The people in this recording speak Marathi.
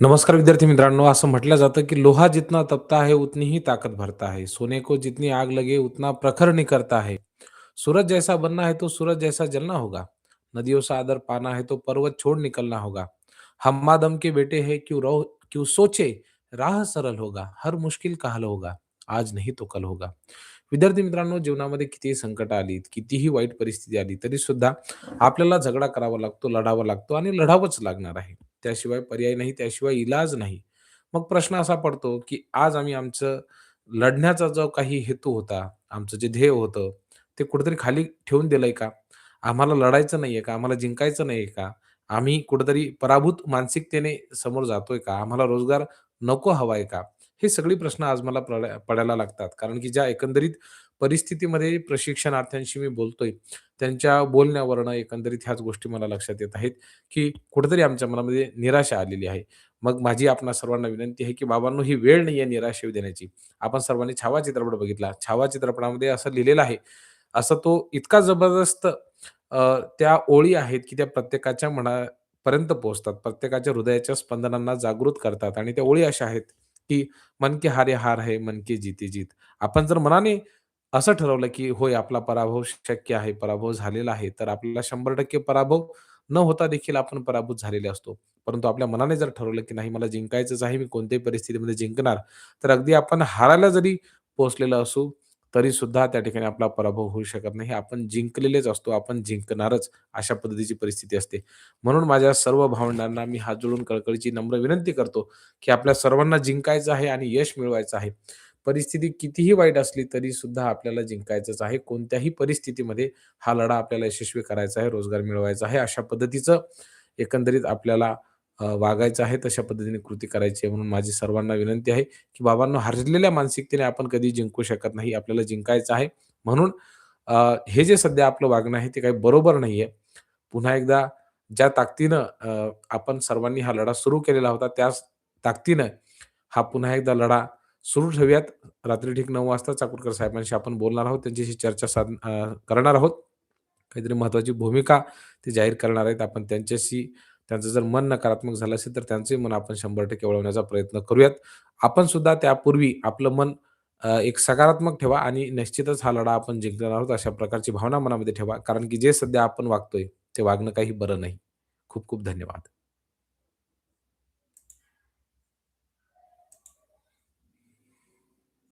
नमस्कार विद्यार्थी मित्रांनो, असं म्हटलं जातं की लोहा जितना तपता है, उतनी ही ताकत भरता है. सोने को जितनी आग लगे, उतना प्रखर निकलता है. सूरज जैसा बनना है तो सूरज जैसा जलना होगा. नदियों से आदर पाना है तो पर्वत छोड़ निकलना होगा. हम आदम के बेटे हैं, क्यों रो क्यों सोचे, राह सरल होगा, हर मुश्किल का हल होगा. आज नहीं तो कल होगा. विद्यार्थी मित्रांनो जीवनामध्ये कितीही संकट आली कितीही वाईट परिस्थिती आली तरी सुद्धा आपल्याला झगडा करावा लागतो लढावा लागतो आणि लढावंच लागणार आहे. त्याशिवाय पर्याय नाही त्याशिवाय इलाज नाही. मग प्रश्न असा पडतो की आज आम्ही आमचं लढण्याचा जो काही हेतू होता आमचं जे ध्येय होतं ते कुठेतरी खाली ठेवून दिलंय का? आम्हाला लढायचं नाहीये का? आम्हाला जिंकायचं नाहीये का? आम्ही कुठेतरी पराभूत मानसिकतेने समोर जातोय का? आम्हाला रोजगार नको हवाय का? हे सगळे प्रश्न आज मला पडाय- पडायला लागतात. कारण की ज्या एकंदरीत परिस्थितीमध्ये प्रशिक्षणार्थ्यांशी मी बोलतोय त्यांच्या बोलण्यावरनं एकंदरीत ह्याच गोष्टी मला लक्षात येत आहेत की कुठेतरी आमच्या मनामध्ये निराशा आलेली आहे. मग माझी आपणा सर्वांना विनंती आहे की बाबांनो ही वेळ नाही आहे निराशा देण्याची. आपण सर्वांनी छावा चित्रपट बघितला. छावा चित्रपटामध्ये असं लिहिलेलं आहे असं तो इतका जबरदस्त अ, त्या ओळी आहेत की त्या प्रत्येकाच्या मनापर्यंत पोहोचतात. प्रत्येकाच्या हृदयाच्या स्पंदनांना जागृत करतात आणि त्या ओळी अशा आहेत की मन के हारे हार है मन के जीते जीत. आपण जर मनाने असं ठरवलं की होय आपला पराभव शक्य आहे पराभव झालेला आहे तर आपल्याला शंभर टक्के पराभव न होता देखील आपण पराभूत झालेले असतो. परंतु आपल्या मनाने जर ठरवलं की नाही मला जिंकायचंच आहे मी कोणत्याही परिस्थितीमध्ये जिंकणार तर अगदी आपण हारायला जरी पोहोचलेलं असू तरी सुद्धा त्या ठिकाणी आपला पराभव होऊ शकत नाही. आपण जिंकलेलेच असतो आपण जिंकणारच अशा पद्धतीची परिस्थिती असते. म्हणून माझ्या सर्व भावंडांना मी हात जोडून कळकळीची नम्र विनंती करतो की आपल्या सर्वांना जिंकायचं आहे आणि यश मिळवायचं आहे. परिस्थिती कितीही वाईट असली तरी सुद्धा आपल्याला जिंकायचंच आहे. कोणत्याही परिस्थितीमध्ये हा लढा आपल्याला यशस्वी करायचा आहे रोजगार मिळवायचा आहे अशा पद्धतीचं एकंदरीत आपल्याला अ, वागायचं आहे तशा पद्धतीने कृती करायची आहे म्हणून माझी सर्वांना विनंती आहे की बाबांनो हरलेल्या मानसिकतेने आपण कधी जिंकू शकत नाही आपल्याला जिंकायचं आहे. म्हणून अ, हे जे सध्या आपलं वागणं आहे ते काही बरोबर नाहीये पुन्हा एकदा ज्या ताकदीनं अ, आपण सर्वांनी हा लढा सुरू केलेला होता त्याच ताकदीनं हा पुन्हा एकदा लढा सुरू ठेवूयात. रात्री ठीक नऊ वाजता चाकूरकर साहेबांशी आपण बोलणार आहोत त्यांच्याशी चर्चा साध अ, करणार आहोत. काहीतरी महत्त्वाची भूमिका ते जाहीर करणार आहेत आपण त्यांच्याशी त्यांचं जर मन नकारात्मक झालं असेल तर त्यांचंही मन आपण शंभर टक्के वळवण्याचा प्रयत्न करूयात. आपण सुद्धा त्यापूर्वी आपलं मन एक सकारात्मक ठेवा आणि निश्चितच हा लढा आपण जिंकणार आहोत अशा प्रकारची भावना मनामध्ये ठेवा. कारण की जे सध्या आपण वागतोय ते वागणं काही बरं नाही. खूप खूप धन्यवाद.